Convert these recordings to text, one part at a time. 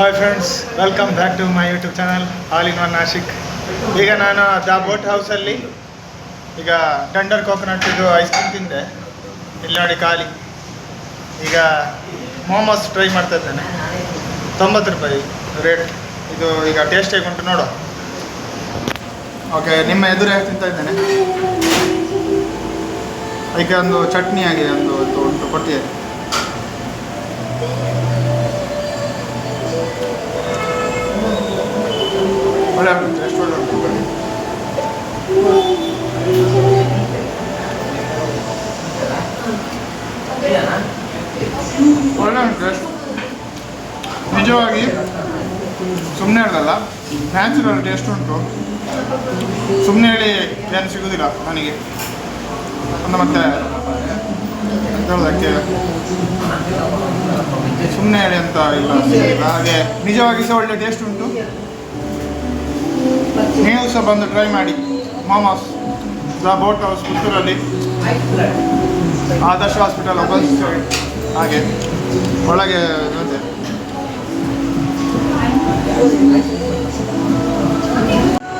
Hi friends welcome back to my YouTube channel all in one Nashik ಈಗ ನಾನು the boat ಹೌಸಲ್ಲಿ, ಈಗ tender coconut ice cream ತಿಂದೆ. ಇಲ್ಲಿ ನೋಡಿ ಖಾಲಿ. ಈಗ ಮೋಮೋಸ್ ಟ್ರೈ ಮಾಡ್ತಾ ಇದ್ದೇನೆ. ತೊಂಬತ್ತು ರೂಪಾಯಿ ರೇಟ್ ಇದು ಈಗ ಟೇಸ್ಟ್ ಹೇಗೆ ಉಂಟು ನೋಡು ಓಕೆ ನಿಮ್ಮ ಎದುರೇ ತಿಂತಾ ಇದ್ದೇನೆ. ಅದಕ್ಕೆ ಒಂದು ಚಟ್ನಿ ಆಗಿದೆ, ಒಂದು ಉಂಟು ಕೊಟ್ಟಿದೆ ಒಳ್ಳೆ ನಿಜವಾಗಿ ಸುಮ್ಮನೆ ಹೇಳಲ್ಲ ನ್ಯಾಚುರಲ್ ಟೇಸ್ಟ್ ಉಂಟು. ಸುಮ್ಮನೆ ಹೇಳಿ ಏನು ಸಿಗೋದಿಲ್ಲ ನನಗೆ ಅಂದರೆ ಮತ್ತೆ ಹೇಳೋದಕ್ಕೆ ಸುಮ್ಮನೆ ಹೇಳಿ ಅಂತ ಇಲ್ಲ ಹಾಗೆ ನಿಜವಾಗಿ ಸಹ ಒಳ್ಳೆ ಟೇಸ್ಟ್ ಉಂಟು. ನೀವು ಸಹ ಬಂದು ಟ್ರೈ ಮಾಡಿ. ಮಾಮಾಸ್ ದ ಬೋಟ್ ಹೌಸ್ ಪುತ್ತೂರಲ್ಲಿ. ಆದರ್ಶ ಹಾಸ್ಪಿಟಲ್ ಅಪೋಸಿಟ್ ಹಾಗೆ ಒಳಗೆ.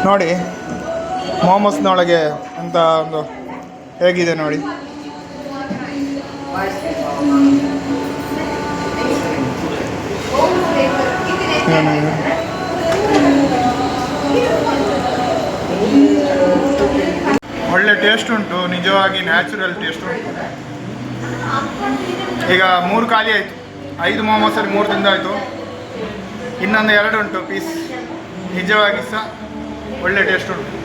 ನೋಡಿ ಮೊಮೋಸ್ನೊಳಗೆ ಅಂತ ಒಂದು ಹೇಗಿದೆ ನೋಡಿ? ಒಳ್ಳೆ ಟೇಸ್ಟ್ ಉಂಟು, ನಿಜವಾಗಿ ನ್ಯಾಚುರಲ್ ಟೇಸ್ಟ್ ಉಂಟು ಈಗ ಮೂರು ಖಾಲಿ ಆಯಿತು. ಐದು ಮೊಮೋಸಲ್ಲಿ ಮೂರು ತಿಂದಾಯಿತು. ಇನ್ನೊಂದು ಎರಡು ಉಂಟು ಪೀಸ್ ನಿಜವಾಗಿ ಸಹ ಒಳ್ಳೆ ಟೇಸ್ಟ್ ಉಂಟು.